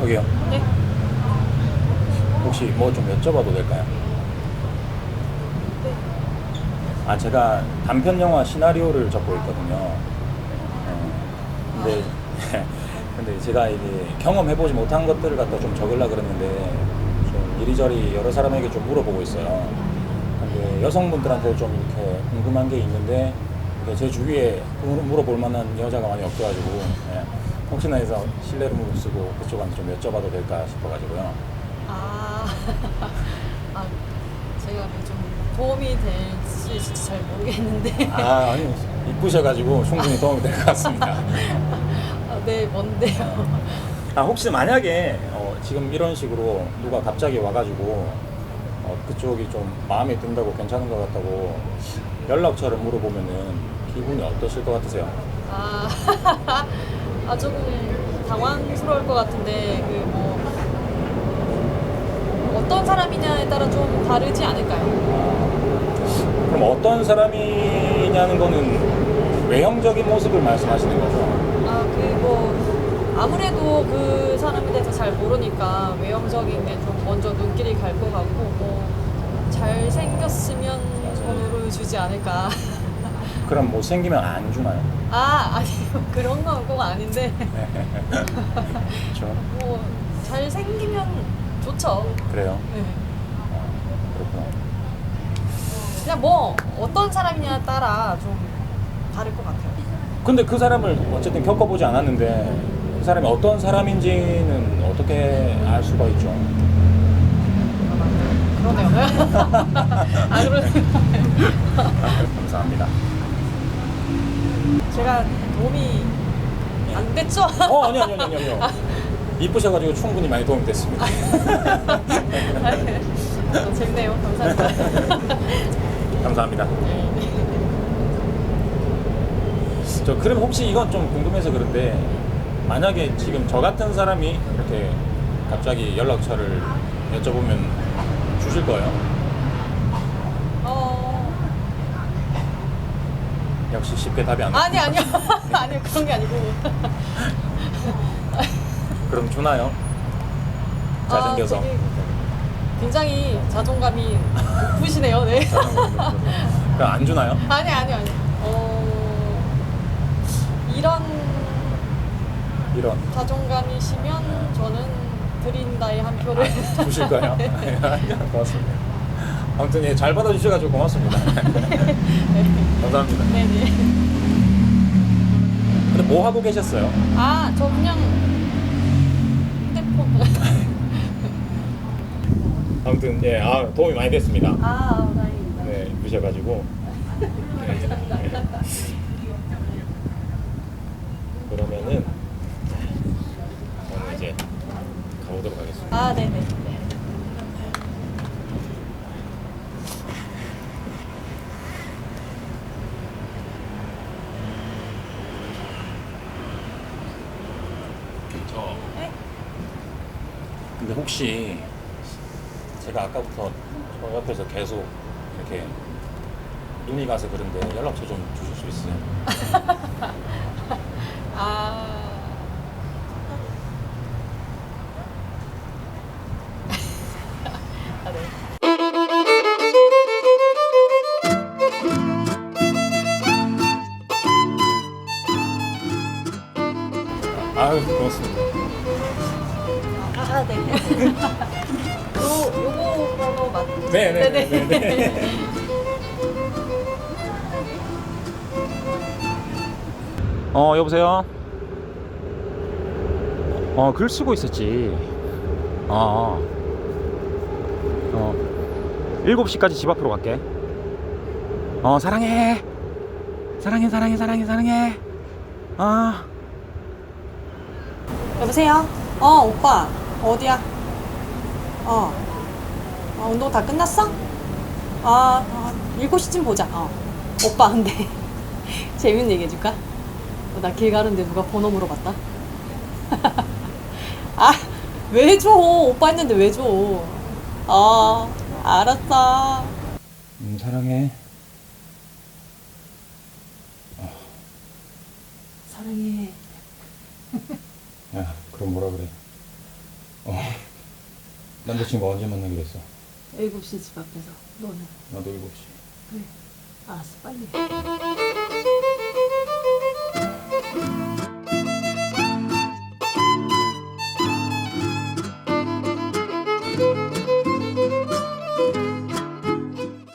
저기요. 네. 혹시 뭐 좀 여쭤봐도 될까요? 네. 아 제가 단편 영화 시나리오를 적고 있거든요. 어, 근데 근데 제가 이게 경험해보지 못한 것들을 갖다 좀 적으려 그랬는데 좀 이리저리 여러 사람에게 좀 물어보고 있어요. 근데 여성분들한테 좀 이렇게 궁금한 게 있는데 제 주위에 물- 물어볼 만한 여자가 많이 없어가지고 예, 혹시나 해서 실례를 무릅쓰고 그쪽한테 좀 여쭤봐도 될까 싶어가지고요. 아, 아 제가 그좀 도움이 될지 잘 모르겠는데. 아 아니 이쁘셔가지고 충분히 도움이 될 것 같습니다. 아, 네, 뭔데요? 아 혹시 만약에 어, 지금 이런 식으로 누가 갑자기 와가지고 어, 그쪽이 좀 마음에 든다고 괜찮은 것 같다고 연락처를 물어보면은 기분이 어떠실 것 같으세요? 아, 아 조금 당황스러울 것 같은데 그 뭐 어떤 사람이냐에 따라 좀 다르지 않을까요? 그럼 어떤 사람이냐는 거는 외형적인 모습을 말씀하시는 거죠? 아, 그 뭐 아무래도 그 사람에 대해서 잘 모르니까 외형적인 게 좀 먼저 눈길이 갈 것 같고 뭐 잘생겼으면 번호를 주지 않을까. 그럼 뭐 생기면 안 주나요? 아, 아니요. 그런 건 꼭 아닌데. 그렇죠. 뭐 잘 생기면 좋죠. 그래요. 네. 어, 그렇구나. 그냥 뭐 어떤 사람이냐에 따라 좀 다를 것 같아요. 근데 그 사람을 어쨌든 겪어보지 않았는데 그 사람이 어떤 사람인지는 어떻게 알 수가 있죠? 그러네요. 아, 그러네. 감사합니다. 제가 도움이 안 됐죠? 어 아니 아니 아니 아니요. 이쁘셔가지고 충분히 많이 도움이 됐습니다. 어, 재밌네요. 감사합니다. 감사합니다. 저 그럼 혹시 이건 좀 궁금해서 그런데 만약에 지금 저 같은 사람이 이렇게 갑자기 연락처를 여쭤보면 주실 거예요? 어, 역시 쉽게 답이 안 아니 나옵니다. 아니요. 아니요. 그런 게 아니고. 그럼 주나요? 잘생겨서. 아, 되게 굉장히 자존감이 높으시네요. 네. 그럼 안 주나요? 아니 아니 아니. 어, 이런 이런 자존감이시면 저는 드린다의 한 표를 주실 거예요? 고맙습니다. 아무튼 예, 잘 받아주셔가지고 고맙습니다. 감사합니다. 네네. 근데 뭐 하고 계셨어요? 아, 저 그냥 휴대폰. 아무튼 예, 아 도움이 많이 됐습니다. 아, 다행입니다. 네, 이쁘셔가지고. 네. 그러면은 저는 이제 가보도록 하겠습니다. 아, 네네. 저 네? 근데 혹시 제가 아까부터 저 옆에서 계속 이렇게 눈이 가서 그런데 연락처 좀 주실 수 있어요? 아. 아, 요, 요거 번호 맞죠? 네네 네 네. 어 여보세요. 어 글 쓰고 있었지. 아. 어. 7시까지 집 앞으로 갈게. 어 사랑해. 사랑해 사랑해 사랑해 사랑해. 아. 여보세요? 어, 오빠. 어디야? 어. 어, 운동 다 끝났어? 아, 아 7시쯤 보자. 어. 오빠, 근데 재밌는 얘기 해줄까? 어, 나길 가는데 누가 번호 물어봤다? 아, 왜 줘? 오빠 했는데 왜 줘? 아, 알았어. 음 사랑해. 사랑해. 야 그럼 뭐라 그래? 어. 남자친구 언제 만나기로 했어? 7시 집 앞에서. 너는? 나도 7시. 그래. 알았어, 빨리.